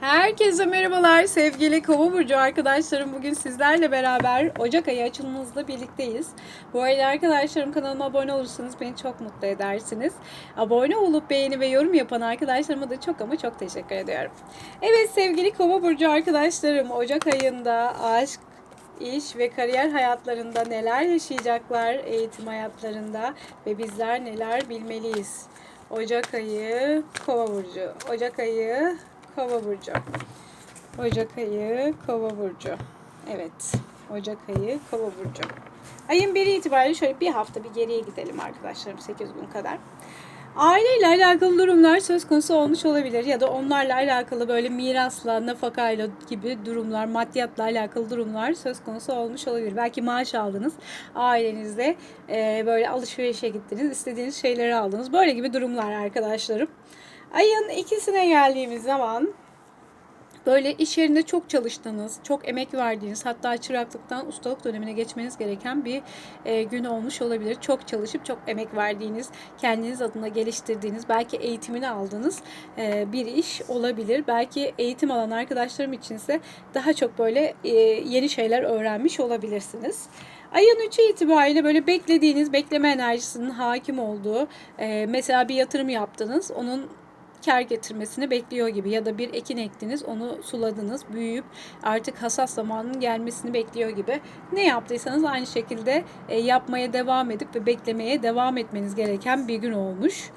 Herkese merhabalar sevgili Kova Burcu arkadaşlarım. Bugün sizlerle beraber Ocak ayı açılımımızda birlikteyiz. Bu arada arkadaşlarım kanalıma abone olursanız beni çok mutlu edersiniz. Abone olup beğeni ve yorum yapan arkadaşlarıma da çok ama çok teşekkür ediyorum. Evet sevgili Kova Burcu arkadaşlarım Ocak ayında aşk, iş ve kariyer hayatlarında neler yaşayacaklar, eğitim hayatlarında ve bizler neler bilmeliyiz. Ocak ayı Kova burcu. Ocak ayı Kova burcu. Ocak ayı Kova burcu. Evet. Ocak ayı Kova burcu. Ayın biri itibariyle şöyle bir hafta bir geriye gidelim arkadaşlarım 8 gün kadar. Aileyle alakalı durumlar söz konusu olmuş olabilir ya da onlarla alakalı böyle mirasla, nafakayla gibi durumlar, maddiyatla alakalı durumlar söz konusu olmuş olabilir. Belki maaş aldınız, ailenizle e, böyle alışverişe gittiniz, istediğiniz şeyleri aldınız. Böyle gibi durumlar arkadaşlarım. Ayın ikisine geldiğimiz zaman Böyle iş yerinde çok çalıştığınız, çok emek verdiğiniz, hatta çıraklıktan ustalık dönemine geçmeniz gereken bir e, gün olmuş olabilir. Çok çalışıp çok emek verdiğiniz, kendiniz adına geliştirdiğiniz, belki eğitimini aldığınız e, bir iş olabilir. Belki eğitim alan arkadaşlarım içinse daha çok böyle e, yeni şeyler öğrenmiş olabilirsiniz. Ayın 3'ü itibariyle böyle beklediğiniz, bekleme enerjisinin hakim olduğu, e, mesela bir yatırım yaptınız, onun kar getirmesini bekliyor gibi ya da bir ekin ektiniz onu suladınız büyüyüp artık hasat zamanının gelmesini bekliyor gibi ne yaptıysanız aynı şekilde e, yapmaya devam edip ve beklemeye devam etmeniz gereken bir gün olmuş.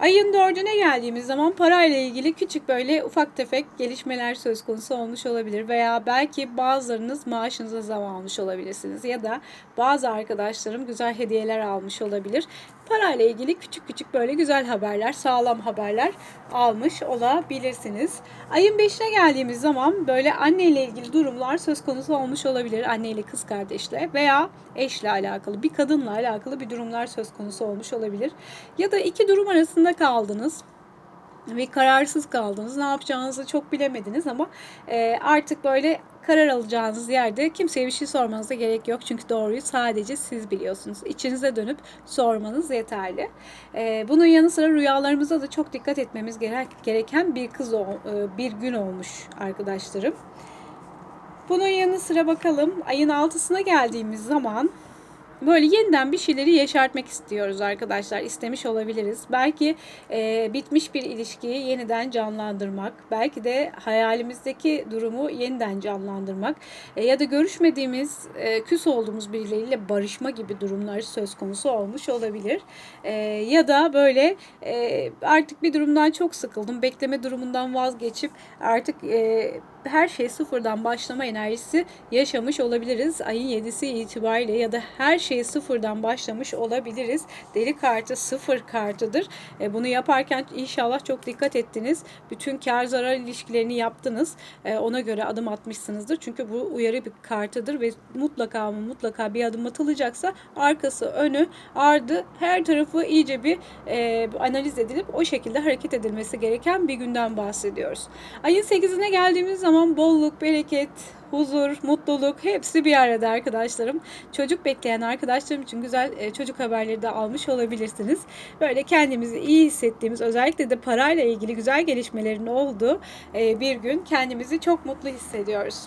Ayın dördüne geldiğimiz zaman parayla ilgili küçük böyle ufak tefek gelişmeler söz konusu olmuş olabilir veya belki bazılarınız maaşınıza zam almış olabilirsiniz ya da bazı arkadaşlarım güzel hediyeler almış olabilir. Parayla ilgili küçük küçük böyle güzel haberler, sağlam haberler almış olabilirsiniz. Ayın 5'ine geldiğimiz zaman böyle anneyle ilgili durumlar söz konusu olmuş olabilir. Anneyle kız kardeşle veya eşle alakalı, bir kadınla alakalı bir durumlar söz konusu olmuş olabilir. Ya da iki durum arasında kaldınız ve kararsız kaldınız. Ne yapacağınızı çok bilemediniz ama e, artık böyle karar alacağınız yerde kimseye bir şey sormanıza gerek yok. Çünkü doğruyu sadece siz biliyorsunuz. İçinize dönüp sormanız yeterli. E, bunun yanı sıra rüyalarımıza da çok dikkat etmemiz gereken bir kız e, bir gün olmuş arkadaşlarım. Bunun yanı sıra bakalım ayın altısına geldiğimiz zaman böyle yeniden bir şeyleri yeşertmek istiyoruz arkadaşlar. İstemiş olabiliriz. Belki e, bitmiş bir ilişkiyi yeniden canlandırmak. Belki de hayalimizdeki durumu yeniden canlandırmak. E, ya da görüşmediğimiz, e, küs olduğumuz birileriyle barışma gibi durumlar söz konusu olmuş olabilir. E, ya da böyle e, artık bir durumdan çok sıkıldım. Bekleme durumundan vazgeçip artık... E, her şey sıfırdan başlama enerjisi yaşamış olabiliriz. Ayın 7'si itibariyle ya da her şeyi sıfırdan başlamış olabiliriz. Deli kartı sıfır kartıdır. E, bunu yaparken inşallah çok dikkat ettiniz. Bütün kar zarar ilişkilerini yaptınız. E, ona göre adım atmışsınızdır. Çünkü bu uyarı bir kartıdır ve mutlaka ama mutlaka bir adım atılacaksa arkası, önü, ardı her tarafı iyice bir e, analiz edilip o şekilde hareket edilmesi gereken bir günden bahsediyoruz. Ayın 8'ine geldiğimiz zaman bolluk, bereket, huzur, mutluluk hepsi bir arada arkadaşlarım. Çocuk bekleyen arkadaşlarım için güzel e, çocuk haberleri de almış olabilirsiniz. Böyle kendimizi iyi hissettiğimiz özellikle de parayla ilgili güzel gelişmelerin olduğu e, bir gün kendimizi çok mutlu hissediyoruz.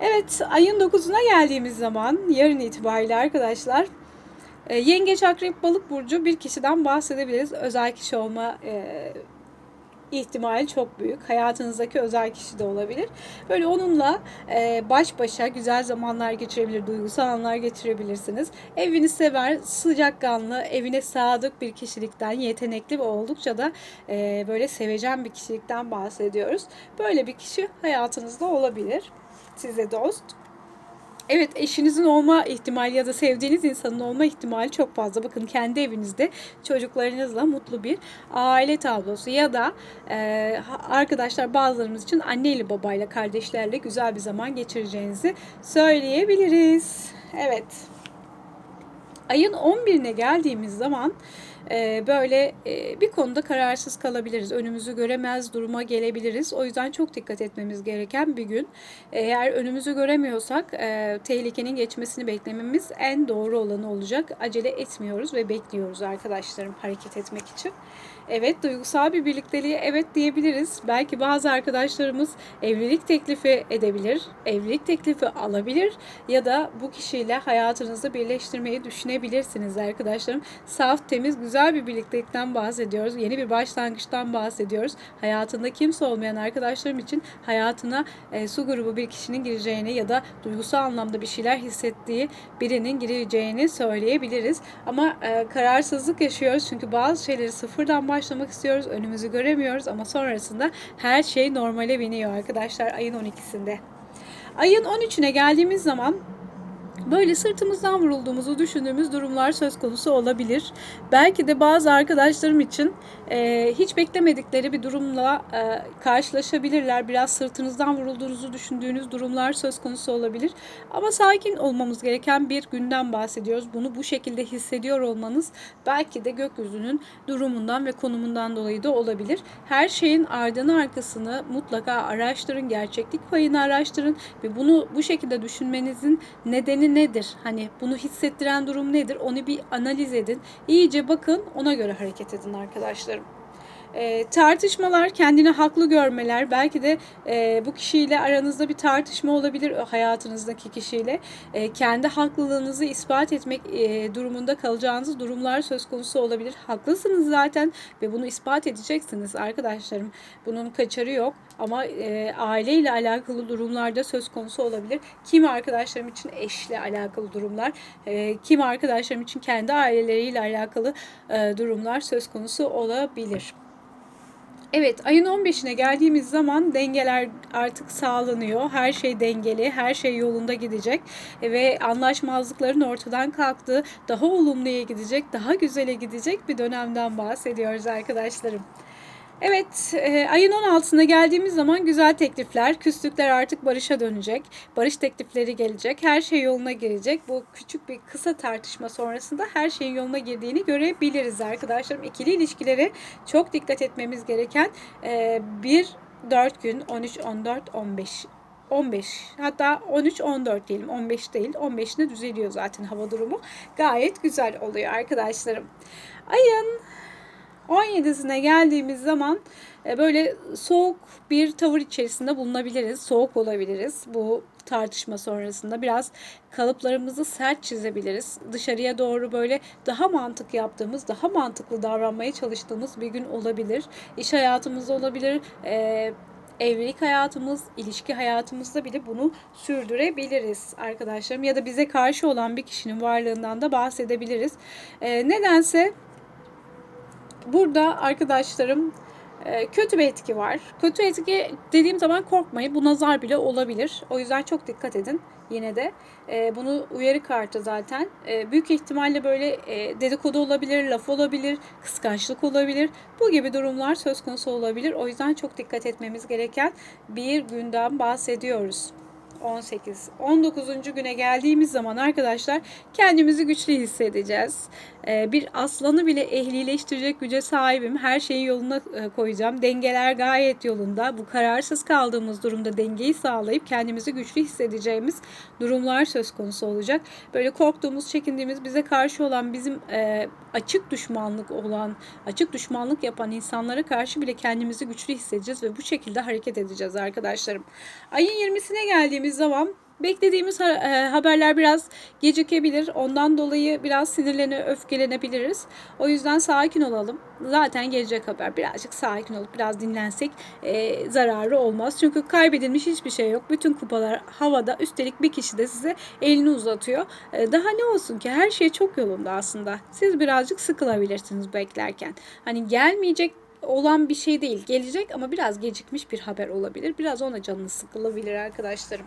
Evet ayın 9'una geldiğimiz zaman yarın itibariyle arkadaşlar e, Yengeç Akrep Balık Burcu bir kişiden bahsedebiliriz. Özel kişi olma ihtimali çok büyük. Hayatınızdaki özel kişi de olabilir. Böyle onunla e, baş başa güzel zamanlar geçirebilir, duygusal anlar geçirebilirsiniz. Evini sever, sıcakkanlı, evine sadık bir kişilikten, yetenekli ve oldukça da e, böyle sevecen bir kişilikten bahsediyoruz. Böyle bir kişi hayatınızda olabilir. Size dost. Evet eşinizin olma ihtimali ya da sevdiğiniz insanın olma ihtimali çok fazla. Bakın kendi evinizde çocuklarınızla mutlu bir aile tablosu ya da e, arkadaşlar bazılarımız için anneyle babayla kardeşlerle güzel bir zaman geçireceğinizi söyleyebiliriz. Evet. Ayın 11'ine geldiğimiz zaman e, böyle e, bir konuda kararsız kalabiliriz. Önümüzü göremez duruma gelebiliriz. O yüzden çok dikkat etmemiz gereken bir gün. Eğer önümüzü göremiyorsak e, tehlikenin geçmesini beklememiz en doğru olanı olacak. Acele etmiyoruz ve bekliyoruz arkadaşlarım hareket etmek için. Evet duygusal bir birlikteliğe evet diyebiliriz. Belki bazı arkadaşlarımız evlilik teklifi edebilir, evlilik teklifi alabilir ya da bu kişiyle hayatınızı birleştirmeyi düşünebilirsiniz arkadaşlarım. Saf, temiz, güzel bir birliktelikten bahsediyoruz. Yeni bir başlangıçtan bahsediyoruz. Hayatında kimse olmayan arkadaşlarım için hayatına e, su grubu bir kişinin gireceğini ya da duygusal anlamda bir şeyler hissettiği birinin gireceğini söyleyebiliriz. Ama e, kararsızlık yaşıyoruz çünkü bazı şeyleri sıfırdan başlamak istiyoruz. Önümüzü göremiyoruz ama sonrasında her şey normale biniyor arkadaşlar ayın 12'sinde. Ayın 13'üne geldiğimiz zaman böyle sırtımızdan vurulduğumuzu düşündüğümüz durumlar söz konusu olabilir. Belki de bazı arkadaşlarım için e, hiç beklemedikleri bir durumla e, karşılaşabilirler. Biraz sırtınızdan vurulduğunuzu düşündüğünüz durumlar söz konusu olabilir. Ama sakin olmamız gereken bir günden bahsediyoruz. Bunu bu şekilde hissediyor olmanız belki de gökyüzünün durumundan ve konumundan dolayı da olabilir. Her şeyin ardını arkasını mutlaka araştırın, gerçeklik payını araştırın ve bunu bu şekilde düşünmenizin nedeni nedir? Hani bunu hissettiren durum nedir? Onu bir analiz edin. İyice bakın, ona göre hareket edin arkadaşlarım. E, tartışmalar, kendini haklı görmeler, belki de e, bu kişiyle aranızda bir tartışma olabilir hayatınızdaki kişiyle. E, kendi haklılığınızı ispat etmek e, durumunda kalacağınız durumlar söz konusu olabilir. Haklısınız zaten ve bunu ispat edeceksiniz arkadaşlarım. Bunun kaçarı yok ama e, aileyle alakalı durumlarda söz konusu olabilir. Kimi arkadaşlarım için eşle alakalı durumlar, e, kimi arkadaşlarım için kendi aileleriyle alakalı e, durumlar söz konusu olabilir. Evet, ayın 15'ine geldiğimiz zaman dengeler artık sağlanıyor. Her şey dengeli, her şey yolunda gidecek ve anlaşmazlıkların ortadan kalktığı, daha olumluya gidecek, daha güzele gidecek bir dönemden bahsediyoruz arkadaşlarım. Evet, e, ayın 16'sına geldiğimiz zaman güzel teklifler, küslükler artık barışa dönecek. Barış teklifleri gelecek, her şey yoluna girecek. Bu küçük bir kısa tartışma sonrasında her şeyin yoluna girdiğini görebiliriz arkadaşlarım. İkili ilişkileri çok dikkat etmemiz gereken e, bir 4 gün 13, 14, 15 15 hatta 13 14 diyelim 15 değil 15'ine düzeliyor zaten hava durumu gayet güzel oluyor arkadaşlarım. Ayın 17'sine geldiğimiz zaman e, böyle soğuk bir tavır içerisinde bulunabiliriz. Soğuk olabiliriz. Bu tartışma sonrasında biraz kalıplarımızı sert çizebiliriz. Dışarıya doğru böyle daha mantık yaptığımız, daha mantıklı davranmaya çalıştığımız bir gün olabilir. İş hayatımızda olabilir, e, evlilik hayatımız, ilişki hayatımızda bile bunu sürdürebiliriz arkadaşlarım. Ya da bize karşı olan bir kişinin varlığından da bahsedebiliriz. E, nedense burada arkadaşlarım e, kötü bir etki var. Kötü etki dediğim zaman korkmayın. Bu nazar bile olabilir. O yüzden çok dikkat edin yine de. E, bunu uyarı kartı zaten. E, büyük ihtimalle böyle dedikodu olabilir, laf olabilir, kıskançlık olabilir. Bu gibi durumlar söz konusu olabilir. O yüzden çok dikkat etmemiz gereken bir günden bahsediyoruz. 18. 19. güne geldiğimiz zaman arkadaşlar kendimizi güçlü hissedeceğiz. Ee, bir aslanı bile ehlileştirecek güce sahibim. Her şeyi yoluna e, koyacağım. Dengeler gayet yolunda. Bu kararsız kaldığımız durumda dengeyi sağlayıp kendimizi güçlü hissedeceğimiz durumlar söz konusu olacak. Böyle korktuğumuz, çekindiğimiz, bize karşı olan, bizim e, açık düşmanlık olan, açık düşmanlık yapan insanlara karşı bile kendimizi güçlü hissedeceğiz ve bu şekilde hareket edeceğiz arkadaşlarım. Ayın 20'sine geldiğimiz zaman beklediğimiz e, haberler biraz gecikebilir. Ondan dolayı biraz sinirlene, öfkelenebiliriz. O yüzden sakin olalım. Zaten gelecek haber. Birazcık sakin olup biraz dinlensek e, zararı olmaz. Çünkü kaybedilmiş hiçbir şey yok. Bütün kupalar havada. Üstelik bir kişi de size elini uzatıyor. E, daha ne olsun ki? Her şey çok yolunda aslında. Siz birazcık sıkılabilirsiniz beklerken. Hani gelmeyecek olan bir şey değil. Gelecek ama biraz gecikmiş bir haber olabilir. Biraz ona canınız sıkılabilir arkadaşlarım.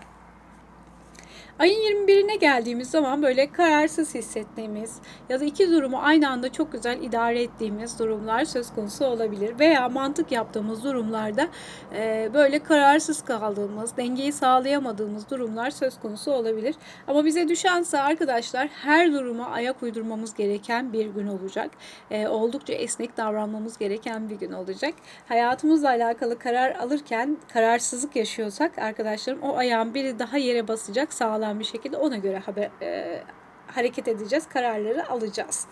Ayın 21'ine geldiğimiz zaman böyle kararsız hissettiğimiz ya da iki durumu aynı anda çok güzel idare ettiğimiz durumlar söz konusu olabilir. Veya mantık yaptığımız durumlarda e, böyle kararsız kaldığımız, dengeyi sağlayamadığımız durumlar söz konusu olabilir. Ama bize düşense arkadaşlar her duruma ayak uydurmamız gereken bir gün olacak. E, oldukça esnek davranmamız gereken bir gün olacak. Hayatımızla alakalı karar alırken kararsızlık yaşıyorsak arkadaşlarım o ayağın biri daha yere basacak sağlam bir şekilde ona göre haber, e, hareket edeceğiz, kararları alacağız.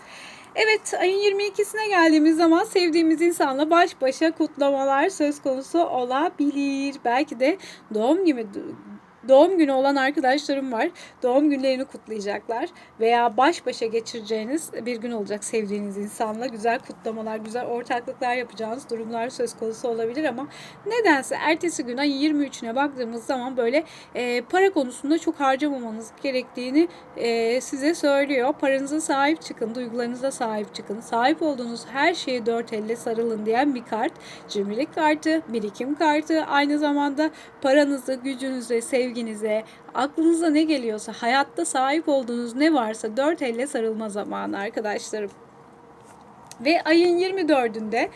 Evet, ayın 22'sine geldiğimiz zaman sevdiğimiz insanla baş başa kutlamalar söz konusu olabilir. Belki de doğum gibi doğum günü olan arkadaşlarım var. Doğum günlerini kutlayacaklar veya baş başa geçireceğiniz bir gün olacak sevdiğiniz insanla. Güzel kutlamalar, güzel ortaklıklar yapacağınız durumlar söz konusu olabilir ama nedense ertesi gün ayın 23'üne baktığımız zaman böyle e, para konusunda çok harcamamanız gerektiğini e, size söylüyor. Paranıza sahip çıkın, duygularınıza sahip çıkın. Sahip olduğunuz her şeye dört elle sarılın diyen bir kart. Cimrilik kartı, birikim kartı, aynı zamanda paranızı, gücünüzü, sevginizi sevginize, aklınıza ne geliyorsa, hayatta sahip olduğunuz ne varsa dört elle sarılma zamanı arkadaşlarım. Ve ayın 24'ünde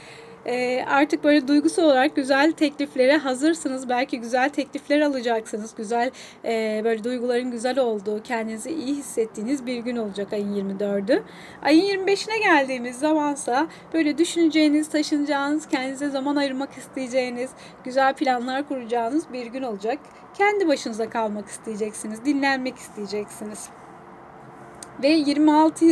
e, artık böyle duygusal olarak güzel tekliflere hazırsınız. Belki güzel teklifler alacaksınız. Güzel e, böyle duyguların güzel olduğu, kendinizi iyi hissettiğiniz bir gün olacak ayın 24'ü. Ayın 25'ine geldiğimiz zamansa böyle düşüneceğiniz, taşınacağınız, kendinize zaman ayırmak isteyeceğiniz, güzel planlar kuracağınız bir gün olacak. Kendi başınıza kalmak isteyeceksiniz, dinlenmek isteyeceksiniz. Ve 26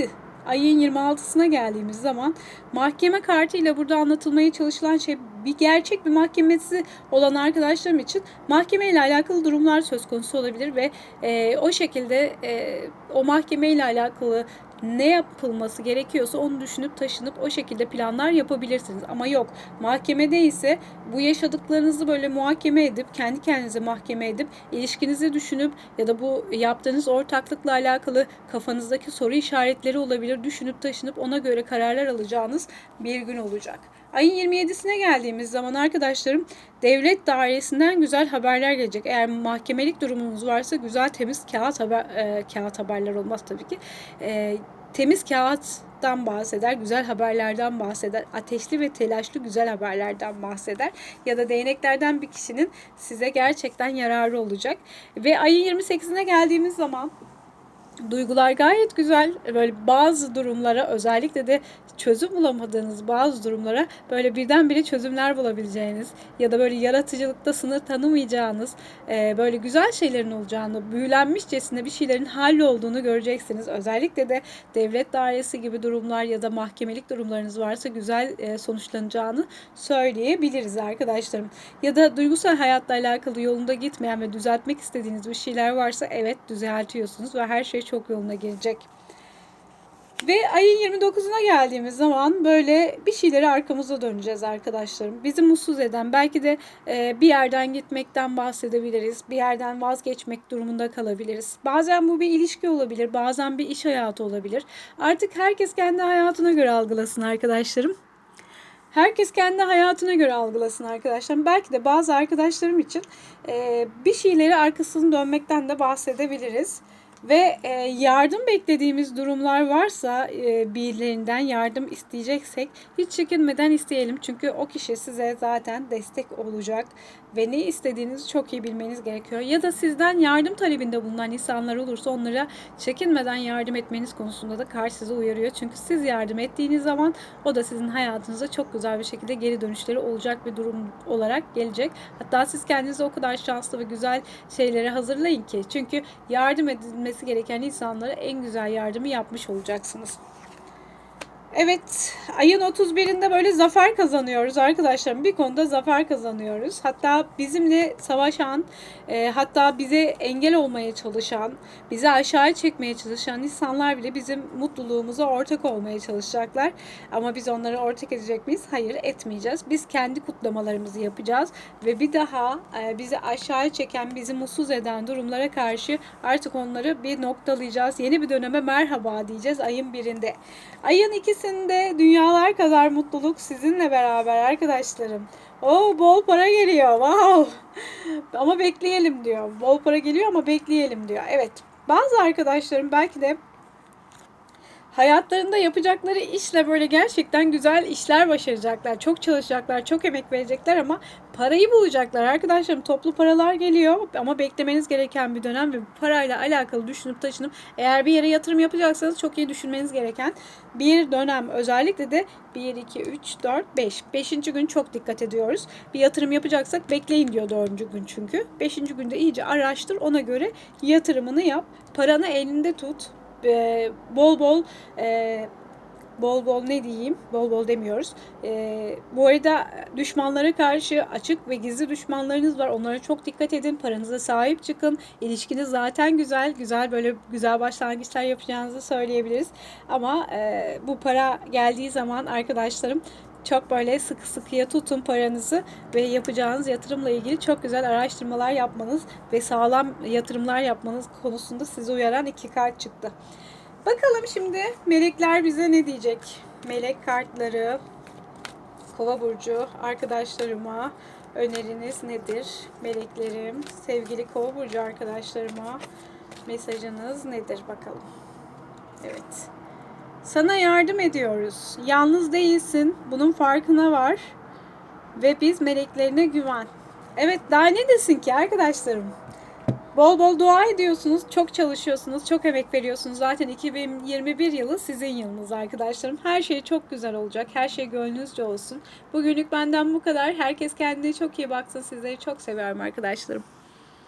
ayın 26'sına geldiğimiz zaman mahkeme kartıyla burada anlatılmaya çalışılan şey bir gerçek bir mahkemesi olan arkadaşlarım için mahkeme ile alakalı durumlar söz konusu olabilir ve e, o şekilde e, o mahkeme ile alakalı ne yapılması gerekiyorsa onu düşünüp taşınıp o şekilde planlar yapabilirsiniz. Ama yok mahkemede ise bu yaşadıklarınızı böyle muhakeme edip kendi kendinize mahkeme edip ilişkinizi düşünüp ya da bu yaptığınız ortaklıkla alakalı kafanızdaki soru işaretleri olabilir. Düşünüp taşınıp ona göre kararlar alacağınız bir gün olacak. Ayın 27'sine geldiğimiz zaman arkadaşlarım devlet dairesinden güzel haberler gelecek. Eğer mahkemelik durumunuz varsa güzel temiz kağıt haber e, kağıt haberler olmaz tabii ki. E, temiz kağıttan bahseder, güzel haberlerden bahseder, ateşli ve telaşlı güzel haberlerden bahseder ya da değneklerden bir kişinin size gerçekten yararı olacak. Ve ayın 28'ine geldiğimiz zaman duygular gayet güzel. Böyle bazı durumlara özellikle de çözüm bulamadığınız bazı durumlara böyle birdenbire çözümler bulabileceğiniz ya da böyle yaratıcılıkta sınır tanımayacağınız e, böyle güzel şeylerin olacağını, büyülenmişçesine bir şeylerin hallolduğunu göreceksiniz. Özellikle de devlet dairesi gibi durumlar ya da mahkemelik durumlarınız varsa güzel e, sonuçlanacağını söyleyebiliriz arkadaşlarım. Ya da duygusal hayatla alakalı yolunda gitmeyen ve düzeltmek istediğiniz bir şeyler varsa evet düzeltiyorsunuz ve her şey çok yoluna girecek. Ve ayın 29'una geldiğimiz zaman böyle bir şeyleri arkamıza döneceğiz arkadaşlarım. Bizi mutsuz eden belki de e, bir yerden gitmekten bahsedebiliriz. Bir yerden vazgeçmek durumunda kalabiliriz. Bazen bu bir ilişki olabilir. Bazen bir iş hayatı olabilir. Artık herkes kendi hayatına göre algılasın arkadaşlarım. Herkes kendi hayatına göre algılasın arkadaşlar. Belki de bazı arkadaşlarım için e, bir şeyleri arkasını dönmekten de bahsedebiliriz. Ve e, yardım beklediğimiz durumlar varsa e, birilerinden yardım isteyeceksek hiç çekinmeden isteyelim. Çünkü o kişi size zaten destek olacak ve ne istediğinizi çok iyi bilmeniz gerekiyor. Ya da sizden yardım talebinde bulunan insanlar olursa onlara çekinmeden yardım etmeniz konusunda da karşı uyarıyor. Çünkü siz yardım ettiğiniz zaman o da sizin hayatınıza çok güzel bir şekilde geri dönüşleri olacak bir durum olarak gelecek. Hatta siz kendinizi o kadar şanslı ve güzel şeylere hazırlayın ki. Çünkü yardım edilmesi gereken insanlara en güzel yardımı yapmış olacaksınız. Evet, ayın 31'inde böyle zafer kazanıyoruz arkadaşlarım. Bir konuda zafer kazanıyoruz. Hatta bizimle savaşan, e, hatta bize engel olmaya çalışan, bizi aşağı çekmeye çalışan insanlar bile bizim mutluluğumuza ortak olmaya çalışacaklar. Ama biz onları ortak edecek miyiz? Hayır, etmeyeceğiz. Biz kendi kutlamalarımızı yapacağız ve bir daha e, bizi aşağı çeken, bizi mutsuz eden durumlara karşı artık onları bir noktalayacağız. Yeni bir döneme merhaba diyeceğiz ayın birinde. Ayın ikisi içerisinde dünyalar kadar mutluluk sizinle beraber arkadaşlarım. O bol para geliyor. Wow. ama bekleyelim diyor. Bol para geliyor ama bekleyelim diyor. Evet. Bazı arkadaşlarım belki de hayatlarında yapacakları işle böyle gerçekten güzel işler başaracaklar. Çok çalışacaklar, çok emek verecekler ama parayı bulacaklar. Arkadaşlarım toplu paralar geliyor ama beklemeniz gereken bir dönem ve parayla alakalı düşünüp taşınıp eğer bir yere yatırım yapacaksanız çok iyi düşünmeniz gereken bir dönem. Özellikle de 1, 2, 3, 4, 5. 5. gün çok dikkat ediyoruz. Bir yatırım yapacaksak bekleyin diyor 4. gün çünkü. 5. günde iyice araştır ona göre yatırımını yap. Paranı elinde tut e, bol bol e, bol bol ne diyeyim bol bol demiyoruz. E, bu arada düşmanlara karşı açık ve gizli düşmanlarınız var. Onlara çok dikkat edin. Paranıza sahip çıkın. İlişkiniz zaten güzel. Güzel böyle güzel başlangıçlar yapacağınızı söyleyebiliriz. Ama e, bu para geldiği zaman arkadaşlarım çok böyle sıkı sıkıya tutun paranızı ve yapacağınız yatırımla ilgili çok güzel araştırmalar yapmanız ve sağlam yatırımlar yapmanız konusunda sizi uyaran iki kart çıktı. Bakalım şimdi melekler bize ne diyecek? Melek kartları, kova burcu arkadaşlarıma öneriniz nedir? Meleklerim, sevgili kova burcu arkadaşlarıma mesajınız nedir bakalım. Evet. Sana yardım ediyoruz. Yalnız değilsin. Bunun farkına var. Ve biz meleklerine güven. Evet daha ne desin ki arkadaşlarım? Bol bol dua ediyorsunuz. Çok çalışıyorsunuz. Çok emek veriyorsunuz. Zaten 2021 yılı sizin yılınız arkadaşlarım. Her şey çok güzel olacak. Her şey gönlünüzce olsun. Bugünlük benden bu kadar. Herkes kendine çok iyi baksın. Sizleri çok seviyorum arkadaşlarım.